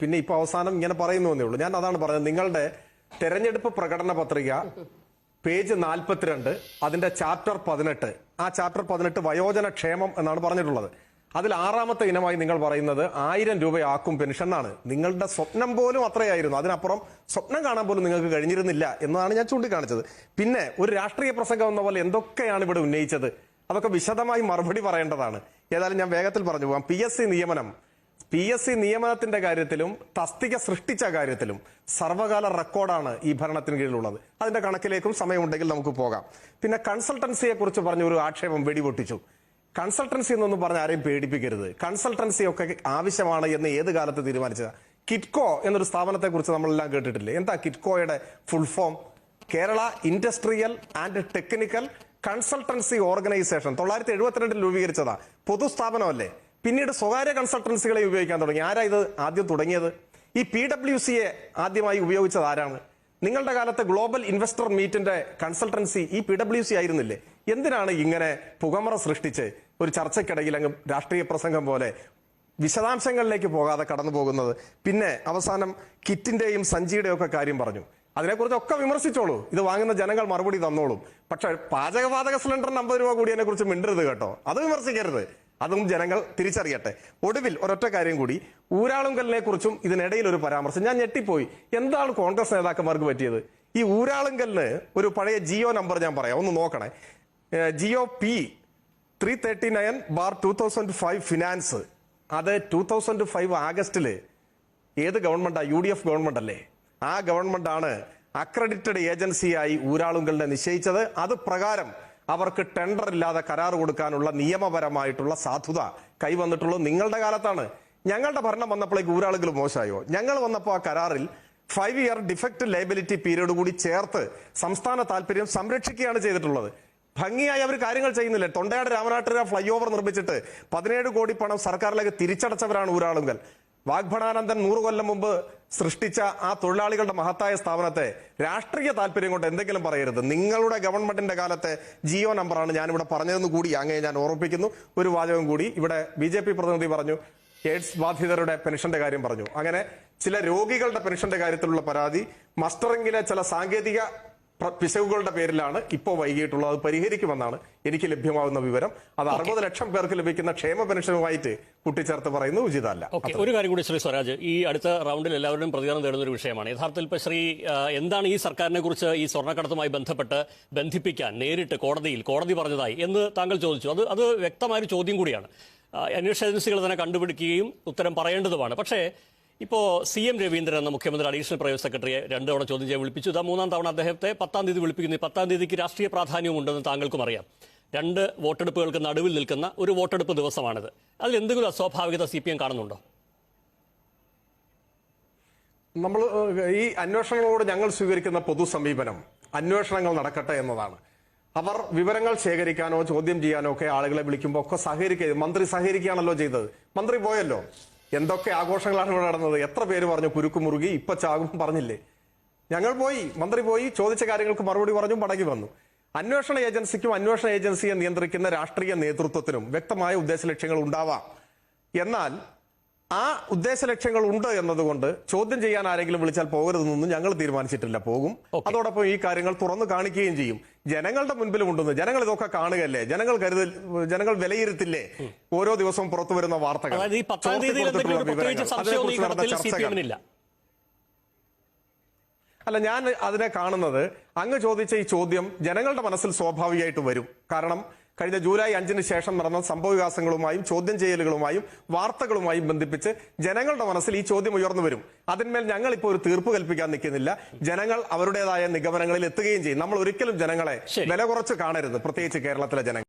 പിന്നെ ഇപ്പൊ അവസാനം ഇങ്ങനെ പറയുന്നു എന്നേ ഉള്ളൂ. ഞാൻ അതാണ് പറഞ്ഞത്. നിങ്ങളുടെ തെരഞ്ഞെടുപ്പ് പ്രകടന പത്രിക പേജ് നാൽപ്പത്തിരണ്ട് അതിന്റെ ചാപ്റ്റർ പതിനെട്ട്. ആ ചാപ്റ്റർ പതിനെട്ട് വയോജന ക്ഷേമം എന്നാണ് പറഞ്ഞിട്ടുള്ളത്. അതിൽ ആറാമത്തെ ഇനമായി നിങ്ങൾ പറയുന്നത് ആയിരം രൂപയാക്കും പെൻഷൻ എന്നാണ്. നിങ്ങളുടെ സ്വപ്നം പോലും അത്രയായിരുന്നു. അതിനപ്പുറം സ്വപ്നം കാണാൻ പോലും നിങ്ങൾക്ക് കഴിഞ്ഞിരുന്നില്ല എന്നതാണ് ഞാൻ ചൂണ്ടിക്കാണിച്ചത്. പിന്നെ ഒരു രാഷ്ട്രീയ പ്രസംഗം എന്ന പോലെ എന്തൊക്കെയാണ് ഇവിടെ ഉന്നയിച്ചത്? അതൊക്കെ വിശദമായി മറുപടി പറയേണ്ടതാണ്. ഏതായാലും ഞാൻ വേഗത്തിൽ പറഞ്ഞു പോകാം. പി നിയമനം. പി എസ് സി നിയമനത്തിന്റെ കാര്യത്തിലും തസ്തിക സൃഷ്ടിച്ച കാര്യത്തിലും സർവകാല റെക്കോർഡാണ് ഈ ഭരണത്തിന് കീഴിലുള്ളത്. അതിന്റെ കണക്കിലേക്കും സമയമുണ്ടെങ്കിൽ നമുക്ക് പോകാം. പിന്നെ കൺസൾട്ടൻസിയെ കുറിച്ച് പറഞ്ഞ ഒരു ആക്ഷേപം വെടിപൊട്ടിച്ചു. കൺസൾട്ടൻസി എന്നൊന്നും പറഞ്ഞ ആരെയും പേടിപ്പിക്കരുത്. കൺസൾട്ടൻസി ഒക്കെ ആവശ്യമാണ് എന്ന് ഏത് കാലത്ത് തീരുമാനിച്ചത്? കിറ്റ്കോ എന്നൊരു സ്ഥാപനത്തെ കുറിച്ച് നമ്മളെല്ലാം കേട്ടിട്ടില്ലേ? എന്താ കിറ്റ്കോയുടെ full form Kerala industrial and technical consultancy organisation തൊള്ളായിരത്തി എഴുപത്തിരണ്ടിൽ രൂപീകരിച്ചതാ. പൊതുസ്ഥാപനമല്ലേ? പിന്നീട് സ്വകാര്യ കൺസൾട്ടൻസികളെ ഉപയോഗിക്കാൻ തുടങ്ങി. ആരാ ഇത് ആദ്യം തുടങ്ങിയത്? ഈ പി ഡബ്ല്യു സിയെ ആദ്യമായി ഉപയോഗിച്ചത് ആരാണ്? നിങ്ങളുടെ കാലത്ത് ഗ്ലോബൽ ഇൻവെസ്റ്റർ മീറ്റിന്റെ കൺസൾട്ടൻസി ഈ പി ഡബ്ല്യു സി ആയിരുന്നില്ലേ? എന്തിനാണ് ഇങ്ങനെ പുകമറ സൃഷ്ടിച്ച് ഒരു ചർച്ചയ്ക്കിടയിൽ അങ്ങ് രാഷ്ട്രീയ പ്രസംഗം പോലെ വിശദാംശങ്ങളിലേക്ക് പോകാതെ കടന്നു പോകുന്നത്? പിന്നെ അവസാനം കിറ്റിന്റെയും സഞ്ചിയുടെയും ഒക്കെ കാര്യം പറഞ്ഞു. അതിനെക്കുറിച്ചൊക്കെ വിമർശിച്ചോളൂ. ഇത് വാങ്ങുന്ന ജനങ്ങൾ മറുപടി തന്നോളും. പക്ഷെ പാചകവാതക സിലിണ്ടറിന് അമ്പത് രൂപ കൂടിയതിനെ കുറിച്ച് മിണ്ടരുത് കേട്ടോ. അത് വിമർശിക്കരുത്. അതും ജനങ്ങൾ തിരിച്ചറിയട്ടെ. ഒടുവിൽ ഒരൊറ്റ കാര്യം കൂടി. ഊരാളുങ്കലിനെ കുറിച്ചും ഇതിനിടയിൽ ഒരു പരാമർശം. ഞാൻ ഞെട്ടിപ്പോയി. എന്താണ് കോൺഗ്രസ് നേതാക്കന്മാർക്ക് പറ്റിയത്? ഈ ഊരാളുങ്കലിന് ഒരു പഴയ ജിയോ നമ്പർ ഞാൻ പറയാം. ഒന്ന് നോക്കണേ. Jio P three thirty nine bar two thousand five finance. അത് ടൂ തൗസൻഡ് ഫൈവ് ആഗസ്റ്റിൽ ഏത് ഗവൺമെന്റാ? യു ഡി എഫ് ഗവൺമെന്റ് അല്ലേ ആ ഗവൺമെന്റ് ആണ് അക്രഡിറ്റഡ് ഏജൻസിയായി ഊരാളുങ്കലിനെ നിശ്ചയിച്ചത്. അത് പ്രകാരം അവർക്ക് ടെൻഡർ ഇല്ലാതെ കരാർ കൊടുക്കാനുള്ള നിയമപരമായിട്ടുള്ള സാധുത കൈവന്നിട്ടുള്ളത് നിങ്ങളുടെ കാലത്താണ്. ഞങ്ങളുടെ ഭരണം വന്നപ്പോഴേക്ക് ഊരാളുകൾ മോശമായോ? ഞങ്ങൾ വന്നപ്പോൾ ആ കരാറിൽ five year defect liability period കൂടി ചേർത്ത് സംസ്ഥാന താല്പര്യം സംരക്ഷിക്കുകയാണ് ചെയ്തിട്ടുള്ളത്. ഭംഗിയായി അവർ കാര്യങ്ങൾ ചെയ്യുന്നില്ല? തൊണ്ടയാട് രാമനാട്ടുകര ഫ്ലൈ ഓവർ നിർമ്മിച്ചിട്ട് പതിനേഴ് കോടി പണം സർക്കാരിലേക്ക് തിരിച്ചടച്ചവരാണ് ഊരാളുങ്കൽ വാഗ്ഭടാനന്ദൻ നൂറ് കൊല്ലം മുമ്പ് സൃഷ്ടിച്ച ആ തൊഴിലാളികളുടെ മഹത്തായ സ്ഥാപനത്തെ രാഷ്ട്രീയ താല്പര്യം കൊണ്ട് എന്തെങ്കിലും പറയരുത്. നിങ്ങളുടെ ഗവൺമെന്റിന്റെ കാലത്തെ ജിയോ നമ്പറാണ് ഞാൻ ഇവിടെ പറഞ്ഞതെന്ന് കൂടി അങ്ങനെ ഞാൻ ഓർമ്മിപ്പിക്കുന്നു. ഒരു വാചകം കൂടി ഇവിടെ ബി പ്രതിനിധി പറഞ്ഞു എയ്ഡ്സ് ബാധിതരുടെ പെൻഷന്റെ കാര്യം പറഞ്ഞു. അങ്ങനെ ചില രോഗികളുടെ പെൻഷന്റെ കാര്യത്തിലുള്ള പരാതി മസ്റ്ററിംഗിലെ ചില സാങ്കേതിക പിശകുകളുടെ പേരിലാണ് ഇപ്പോൾ വൈകിയിട്ടുള്ളത്. അത് പരിഹരിക്കുമെന്നാണ് എനിക്ക് ലഭ്യമാകുന്ന വിവരം. അത് അറുപത് ലക്ഷം പേർക്ക് ലഭിക്കുന്ന ക്ഷേമ പെൻഷനുമായിട്ട് കൂട്ടിച്ചേർത്ത് പറയുന്നത് ഉചിതമല്ല. ഒരു കാര്യം കൂടി ശ്രീ സ്വരാജ് ഈ അടുത്ത റൗണ്ടിൽ എല്ലാവരും പ്രതികരണം തേടുന്ന ഒരു വിഷയമാണ്. യഥാർത്ഥത്തിൽ ഇപ്പൊ ശ്രീ എന്താണ് ഈ സർക്കാരിനെ കുറിച്ച് ഈ സ്വർണക്കടത്തുമായി ബന്ധപ്പെട്ട് ബന്ധിപ്പിക്കാൻ നേരിട്ട് കോടതിയിൽ കോടതി പറഞ്ഞതായി എന്ന് താങ്കൾ ചോദിച്ചു. അത് അത് വ്യക്തമായൊരു ചോദ്യം കൂടിയാണ്. അന്വേഷണ ഏജൻസികൾ തന്നെ കണ്ടുപിടിക്കുകയും ഉത്തരം പറയേണ്ടതുമാണ്. പക്ഷേ ഇപ്പോൾ സി എം രവീന്ദ്രൻ എന്ന മുഖ്യമന്ത്രി അഡീഷണൽ പ്രൈവറ്റ് സെക്രട്ടറിയെ രണ്ട് തവണ ചോദ്യം ചെയ്യാൻ വിളിപ്പിച്ചു. ഇതാ മൂന്നാം തവണ അദ്ദേഹത്തെ പത്താം തീയതി വിളിപ്പിക്കുന്നു. പത്താം തീയതിക്ക് രാഷ്ട്രീയ പ്രാധാന്യവും ഉണ്ടെന്ന് താങ്കൾക്കും അറിയാം. രണ്ട് വോട്ടെടുപ്പുകൾക്ക് നടുവിൽ നിൽക്കുന്ന ഒരു വോട്ടെടുപ്പ് ദിവസമാണിത്. അതിൽ എന്തെങ്കിലും അസ്വാഭാവികത സി പി എം കാണുന്നുണ്ടോ? നമ്മൾ ഈ അന്വേഷണങ്ങളോട് ഞങ്ങൾ സ്വീകരിക്കുന്ന പൊതു സമീപനം അന്വേഷണങ്ങൾ നടക്കട്ടെ എന്നതാണ്. അവർ വിവരങ്ങൾ ശേഖരിക്കാനോ ചോദ്യം ചെയ്യാനോ ഒക്കെ ആളുകളെ വിളിക്കുമ്പോൾ ഒക്കെ സഹകരിക്കുക മന്ത്രി സഹകരിക്കുകയാണല്ലോ ചെയ്തത്. മന്ത്രി പോയല്ലോ. എന്തൊക്കെ ആഘോഷങ്ങളാണ് ഇവിടെ നടന്നത്? എത്ര പേര് പറഞ്ഞു കുരുക്കു മുറുകി? ഇപ്പൊ ചാകും പറഞ്ഞില്ലേ? ഞങ്ങൾ പോയി മന്ത്രി പോയി ചോദിച്ച കാര്യങ്ങൾക്ക് മറുപടി പറഞ്ഞു മടങ്ങി വന്നു. അന്വേഷണ ഏജൻസിക്കും അന്വേഷണ ഏജൻസിയെ നിയന്ത്രിക്കുന്ന രാഷ്ട്രീയ നേതൃത്വത്തിനും വ്യക്തമായ ഉദ്ദേശ ലക്ഷ്യങ്ങൾ ഉണ്ടാവാം. എന്നാൽ ആ ഉദ്ദേശ ലക്ഷ്യങ്ങൾ ഉണ്ട് എന്നതുകൊണ്ട് ചോദ്യം ചെയ്യാൻ ആരെങ്കിലും വിളിച്ചാൽ പോകരുതെന്നൊന്നും ഞങ്ങൾ തീരുമാനിച്ചിട്ടില്ല. പോകും. അതോടൊപ്പം ഈ കാര്യങ്ങൾ തുറന്നു കാണിക്കുകയും ചെയ്യും. ജനങ്ങളുടെ മുൻപിലും ഉണ്ടെന്ന് ജനങ്ങൾ ഇതൊക്കെ കാണുകയല്ലേ? ജനങ്ങൾ കരുതൽ ജനങ്ങൾ വിലയിരുത്തില്ലേ? ഓരോ ദിവസവും പുറത്തു വരുന്ന വാർത്തകൾ. അല്ല ഞാൻ അതിനെ കാണുന്നത് അങ്ങ് ചോദിച്ച ഈ ചോദ്യം ജനങ്ങളുടെ മനസ്സിൽ സ്വാഭാവികമായിട്ട് വരും. കാരണം കഴിഞ്ഞ ജൂലൈ അഞ്ചിന് ശേഷം നടന്ന സംഭവവികാസങ്ങളുമായും ചോദ്യം ചെയ്യലുകളുമായും വാർത്തകളുമായും ബന്ധിപ്പിച്ച് ജനങ്ങളുടെ മനസ്സിൽ ഈ ചോദ്യം ഉയർന്നു വരും. അതിന്മേൽ ഞങ്ങൾ ഇപ്പോൾ ഒരു തീർപ്പ് കൽപ്പിക്കാൻ നിൽക്കുന്നില്ല. ജനങ്ങൾ അവരുടേതായ നിഗമനങ്ങളിൽ എത്തുകയും ചെയ്യും. നമ്മൾ ഒരിക്കലും ജനങ്ങളെ. വില കുറച്ച് കാണരുത്. പ്രത്യേകിച്ച് കേരളത്തിലെ ജനങ്ങൾ.